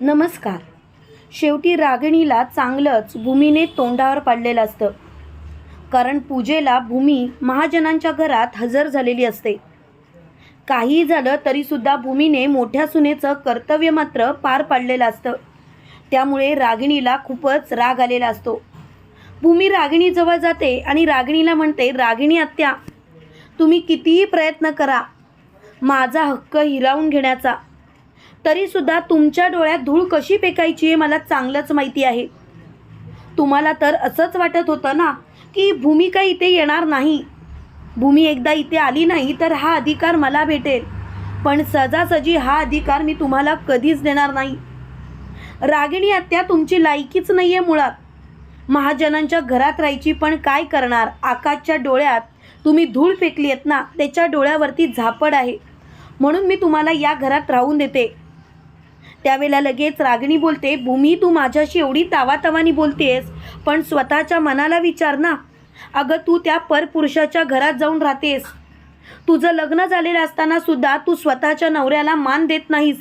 नमस्कार. शेवटी रागिणीला चांगलंच भूमीने तोंडावर पाडलेलं असतं. कारण पूजेला भूमी महाजनांच्या घरात हजर झालेली असते. काही झालं तरीसुद्धा भूमीने मोठ्या सुनेचं कर्तव्य मात्र पार पाडलेलं असतं. त्यामुळे रागिणीला खूपच राग आलेला असतो. भूमी रागिणीजवळ जाते आणि रागिणीला म्हणते रागिणी आत्या तुम्ही कितीही प्रयत्न करा. माझा हक्क हिरावून घेण्याचा. तरीसुद्धा तुमच्या डोळ्यात धूळ कशी फेकायची हे मला चांगलंच माहिती आहे. तुम्हाला तर असंच वाटत होतं ना की भूमी काही इथे येणार नाही. भूमी एकदा इथे आली नाही तर हा अधिकार मला भेटेल. पण सहजासहजी हा अधिकार मी तुम्हाला कधीच देणार नाही. रागिणी आत्या तुमची लायकीच नाही आहे मुळात. महाजनांच्या घरात राहायची पण काय करणार? आकाशच्या डोळ्यात तुम्ही धूळ फेकली आहेत ना त्याच्या डोळ्यावरती झापड आहे. म्हणून मी तुम्हाला या घरात राहून देते. त्यावेळेला लगेच रागिणी बोलते भूमी तू माझ्याशी एवढी तावातावानी बोलतेस पण स्वतःच्या मनाला विचार ना. अगं तू त्या परपुरुषाच्या घरात जाऊन राहतेस. तुझं लग्न झालेलं असताना सुद्धा तू स्वतःच्या नवऱ्याला मान देत नाहीस.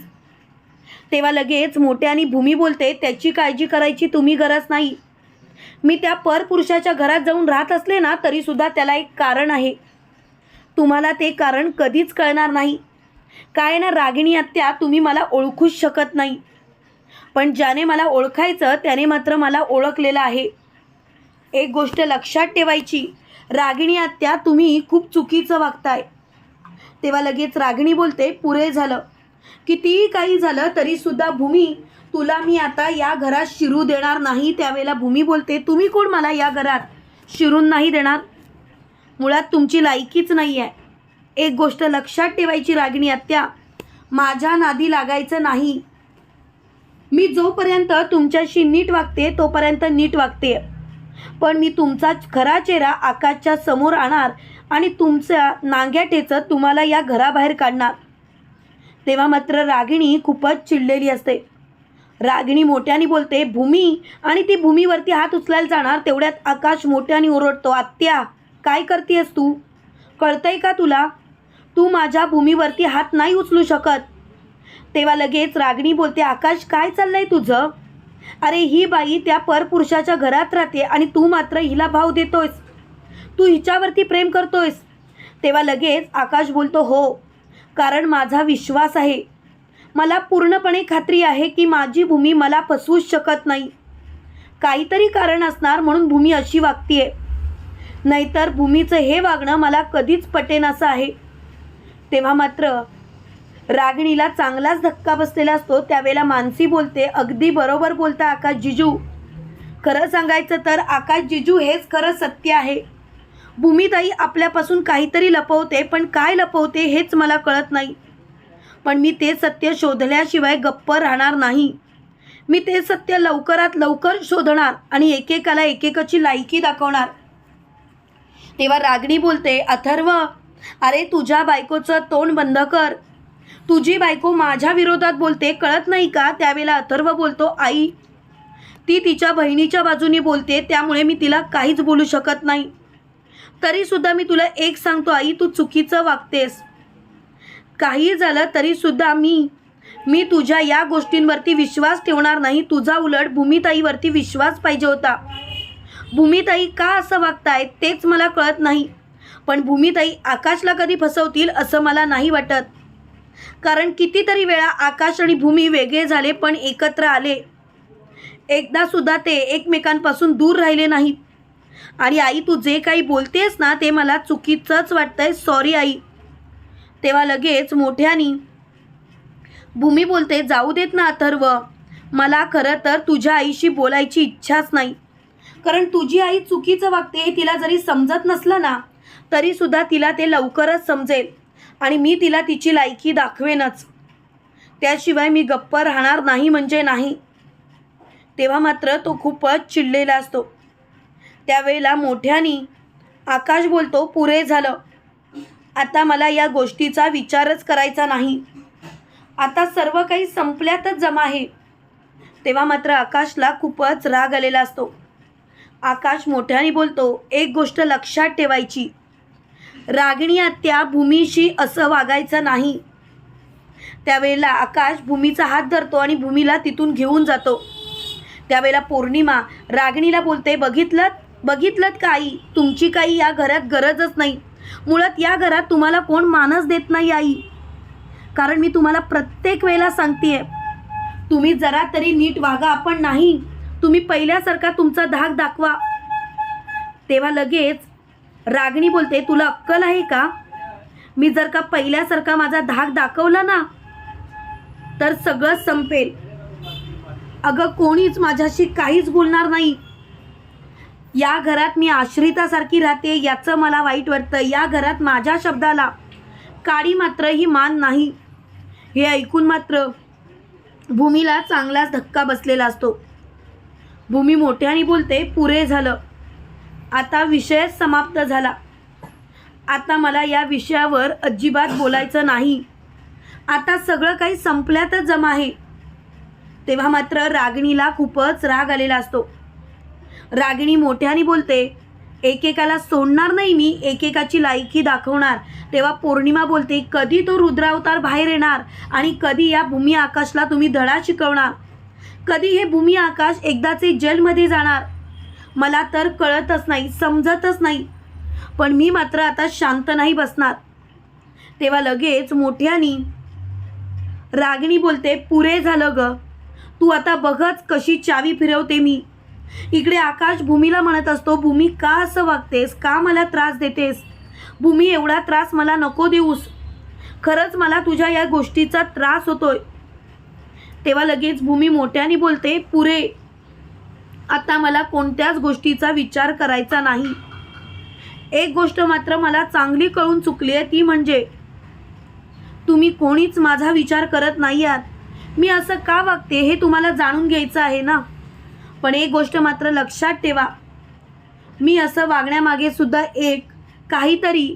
तेव्हा लगेच मोठ्याने भूमी बोलते त्याची काळजी करायची तुम्ही गरज नाही. मी त्या परपुरुषाच्या घरात जाऊन राहत असले ना तरीसुद्धा त्याला एक कारण आहे. तुम्हाला ते कारण कधीच कळणार नाही. काय ना रागिणी आत्या तुम्ही मला ओळखूच शकत नाही. पण ज्याने मला ओळखायचं त्याने मात्र मला ओळखलेलं आहे. एक गोष्ट लक्षात ठेवायची रागिणी आत्या तुम्ही खूप चुकीचं वागताय. तेव्हा लगेच रागिणी बोलते पुरे झालं. कितीही काही झालं तरीसुद्धा भूमी तुला मी आता या घरात शिरू देणार नाही त्यावेळेला भूमी बोलते तुम्ही कोण मला या घरात शिरून नाही देणार? मुळात तुमची लायकीच नाही आहे एक गोष्ट लक्षात ठेवायची रागिणी आत्या माझ्या नादी लागायचं नाही. मी जोपर्यंत तुमच्याशी नीट वागते तोपर्यंत नीट वागते. पण मी तुमचा खरा चेहरा आकाशच्या समोर आणणार आणि तुमच्या नांग्या ठेचत तुम्हाला या घराबाहेर काढणार. तेव्हा मात्र रागिणी खूपच चिडलेली असते. रागिणी मोठ्याने बोलते भूमी आणि ती भूमीवरती हात उचलायला जाणार तेवढ्यात आकाश मोठ्याने ओरडतो आत्या काय करतेस तू? कळतंय का तुला? तू माझ्या भूमीवरती हात नाही उचलू शकत. तेव्हा लगेच रागणी बोलते आकाश काय चाललंय तुझं? अरे ही बाई त्या परपुरुषाच्या घरात राहते आणि तू मात्र हिला भाव देतोयस. तू हिच्यावरती प्रेम करतोयस. तेव्हा लगेच आकाश बोलतो हो कारण माझा विश्वास आहे. मला पूर्णपणे खात्री आहे की माझी भूमी मला फसवूच शकत नाही. काहीतरी कारण असणार म्हणून भूमी अशी वागतीये. नाहीतर भूमीचं हे वागणं मला कधीच पटेन असं आहे. तेव्हा मात्र रागिणीला चांगलाच धक्का बसलेला असतो. त्यावेळेला मानसी बोलते अगदी बरोबर बोलता आकाश जिजू. खरं सांगायचं तर आकाश जिजू हेच खरं सत्य आहे. भूमिताई आपल्यापासून काहीतरी लपवते पण काय लपवते हेच मला कळत नाही. पण मी ते सत्य शोधल्याशिवाय गप्प राहणार नाही. मी ते सत्य लवकरात लवकर शोधणार आणि एकेकाला एकेकाची लायकी दाखवणार. तेव्हा रागणी बोलते अथर्व अरे तुझ्या बायकोचं तोंड बंद कर. तुझी बायको माझ्या विरोधात बोलते कळत नाही का? त्यावेळेला अथर्व बोलतो आई ती तिच्या बहिणीच्या बाजूनी बोलते त्यामुळे मी तिला काहीच बोलू शकत नाही. तरीसुद्धा मी तुला एक सांगतो आई तू चुकीचं वागतेस. काही झालं तरीसुद्धा मी मी तुझ्या या गोष्टींवरती विश्वास ठेवणार नाही. तुझा उलट भूमिताईवरती विश्वास पाहिजे होता. भूमिताई का असं वागताय? तेच मला कळत नाही. पण भूमिताई आकाशला कधी फसवतील असं मला नाही वाटत. कारण कितीतरी वेळा आकाश आणि भूमी वेगळे झाले पण एकत्र आले. एकदा सुद्धा ते एकमेकांपासून दूर राहिले नाहीत. आणि आई तू जे काही बोलतेस ना ते मला चुकीचंच वाटतंय. सॉरी आई. तेव्हा लगेच मोठ्यानी भूमी बोलते जाऊ देत ना अथर्व. मला खरं तर तुझ्या आईशी बोलायची इच्छाच नाही. कारण तुझी आई चुकीचं वागते हे तिला जरी समजत नसलं ना तरीसुद्धा तिला ते लवकरच समजेल. आणि मी तिला तिची लायकी दाखवेनच. त्याशिवाय मी गप्प राहणार नाही म्हणजे नाही. तेव्हा मात्र तो खूपच चिडलेला असतो. त्यावेळेला मोठ्यानी आकाश बोलतो पुरे झालं. आता मला या गोष्टीचा विचारच करायचा नाही. आता सर्व काही संपल्यातच जमा आहे. तेव्हा मात्र आकाशला खूपच राग आलेला असतो. आकाश मोठ्याने बोलतो एक गोष्ट लक्षात ठेवायची. रागिणी आत्या भूमीशी असं वागायचं नाही. त्यावेळेला आकाश भूमीचा हात धरतो आणि भूमीला तिथून घेऊन जातो. त्यावेळेला पौर्णिमा रागिणीला बोलते बघितलं बघितलं काही तुमची काही या घरात गरजच नाही. मुळात या घरात तुम्हाला कोण मानस देत नाही आई. कारण मी तुम्हाला प्रत्येक वेळेला सांगतेय तुम्ही जरा तरी नीट वागा आपण नाही. तुम्ही पहिल्यासारखा तुमचा धाक दाखवा. तेव्हा लगेच रागणी बोलते तुला अक्कल आहे का? मी जर का पहिल्यासारखा माझा धाक दाखवला ना तर सगळं संपेल. अगं कोणीच माझ्याशी काहीच बोलणार नाही. या घरात मी आश्रितासारखी राहते याचं मला वाईट वाटतं. या घरात माझ्या शब्दाला काळी मात्र ही मान नाही. हे ऐकून मात्र भूमीला चांगलाच धक्का बसलेला असतो. भूमी मोठ्याने बोलते पुरे झालं. आता विषयच समाप्त झाला. आता मला या विषयावर अजिबात बोलायचं नाही. आता सगळं काही संपल्यातच जमा आहे. तेव्हा मात्र रागिणीला खूपच राग आलेला असतो. रागिणी मोठ्याने बोलते एकेकाला सोडणार नाही मी एकेकाची लायकी दाखवणार. तेव्हा पौर्णिमा बोलते कधी तो रुद्रावतार बाहेर येणार आणि कधी या भूमी आकाशला तुम्ही धडा शिकवणार? कधी हे भूमी आकाश एकदाचे जेलमध्ये जाणार? मला तर कळतच नाही समजतच नाही. पण मी मात्र आता शांत नाही बसणार. तेव्हा लगेच मोठ्यानी रागिणी बोलते पुरे झालं ग. तू आता बघच कशी चावी फिरवते मी. इकडे आकाश भूमीला म्हणत असतो भूमी का असं वागतेस? का मला त्रास देतेस? भूमी एवढा त्रास मला नको देऊस. खरंच मला तुझ्या या गोष्टीचा त्रास होतोय. तेव्हा लगेच भूमी मोठ्याने बोलते पुरे आता मला कोणत्याच गोष्टीचा विचार करायचा नाही. एक गोष्ट मात्र मला चांगली कळून चुकली आहे ती म्हणजे तुम्ही कोणीच माझा विचार करत नाही आहात. मी असं का वागते हे तुम्हाला जाणून घ्यायचं आहे ना? पण एक गोष्ट मात्र लक्षात ठेवा. मी असं वागण्यामागे सुद्धा एक काहीतरी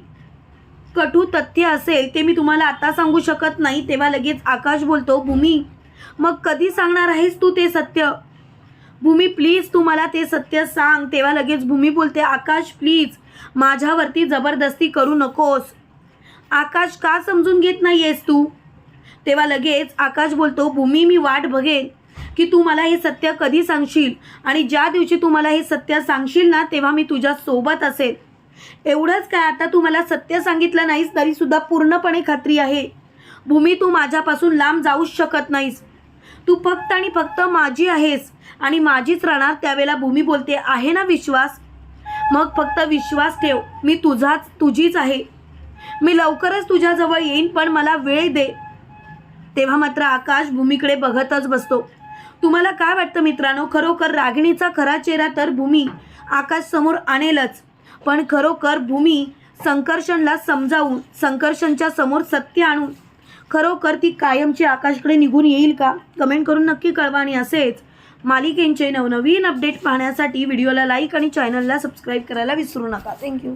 कटू तथ्य असेल ते मी तुम्हाला आता सांगू शकत नाही. तेव्हा लगेच आकाश बोलतो भूमी मग कधी सांगणार आहेस तू ते सत्य? भूमी प्लीज तू मला ते सत्य सांग. तेव्हा लगेच भूमी बोलते आकाश प्लीज माझ्यावरती जबरदस्ती करू नकोस. आकाश का समजून घेत नाही आहेस तू? तेव्हा लगेच आकाश बोलतो भूमी मी वाट बघेन की तू मला हे सत्य कधी सांगशील? आणि ज्या दिवशी तू मला हे सत्य सांगशील ना तेव्हा मी तुझ्या सोबत असेल. एवढंच काय आता तू मला सत्य सांगितलं नाहीस तरीसुद्धा पूर्णपणे खात्री आहे. भूमी तू माझ्यापासून लांब जाऊच शकत नाहीस. तू फक्त आणि फक्त माझी आहेस. आणि माझीच राहणार त्यावेळेला भूमी बोलते आहे ना विश्वास? मग फक्त विश्वास ठेव. मी तुझाच तुझीच आहे. मी लवकरच तुझ्याजवळ येईन पण मला वेळ दे. तेव्हा मात्र आकाश भूमीकडे बघतच बसतो. तुम्हाला काय वाटतं मित्रांनो? खरोखर रागिणीचा खरा चेहरा तर भूमी आकाश समोर आणेलच. पण खरोखर भूमी संकर्षणला समजावून संकर्षणच्या समोर सत्य आणून खरोखर ती कायमची आकाशकडे निघून येईल का? कमेंट करून नक्की कळवा आणि असेच मालिकेंचे नवनवीन अपडेट पाहण्यासाठी व्हिडिओला लाईक आणि चॅनलला सबस्क्राईब करायला विसरू नका. थँक्यू.